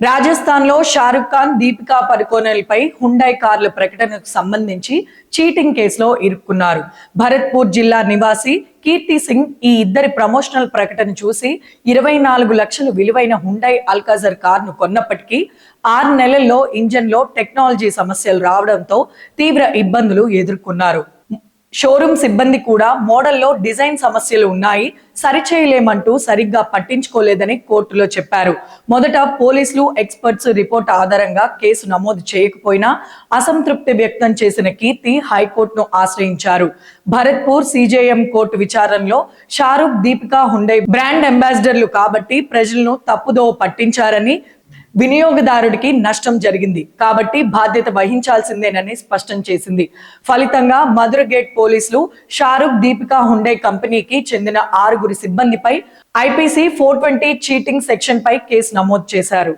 రాజస్థాన్లో షారుఖ్ ఖాన్ దీపికా పడుకోనెలపై హుండై కార్ల ప్రకటనకు సంబంధించి చీటింగ్ కేసులో ఇరుక్కున్నారు. భరత్పూర్ జిల్లా నివాసి కీర్తి సింగ్ ఈ ఇద్దరి ప్రమోషనల్ ప్రకటన చూసి ఇరవై నాలుగు లక్షలు విలువైన హుండై అల్కాజర్ కార్ను కొన్నప్పటికీ ఆరు నెలల్లో ఇంజన్లో టెక్నాలజీ సమస్యలు రావడంతో తీవ్ర ఇబ్బందులు ఎదుర్కొన్నారు. షోరూమ్ సిబ్బంది కూడా మోడల్లో డిజైన్ సమస్యలు ఉన్నాయి. సరిచేయలేమంటూ సరిగ్గా పట్టించుకోలేదని కోర్టులో చెప్పారు. మొదట పోలీసులు ఎక్స్పర్ట్స్ రిపోర్ట్ ఆధారంగా కేసు నమోదు చేయకపోయినా అసంతృప్తి వ్యక్తం చేసిన కీర్తి హైకోర్టును ఆశ్రయించారు. భరత్పూర్ సిజేఎం కోర్టు విచారణలో షారూక్ దీపికా హుండై బ్రాండ్ అంబాసిడర్లు కాబట్టి ప్రజలను తప్పుదోవ పట్టించారని వినియోగదారుడికి నష్టం జరిగింది. కాబట్టి బాధ్యత వహించాల్సిందేనని స్పష్టం చేసింది. ఫలితంగా మధుర గేట్ పోలీసులు షారుఖ్ దీపికా హుండే కంపెనీకి చెందిన ఆరుగురి సిబ్బందిపై IPC four twenty cheating section పై కేసు నమోదు చేశారు.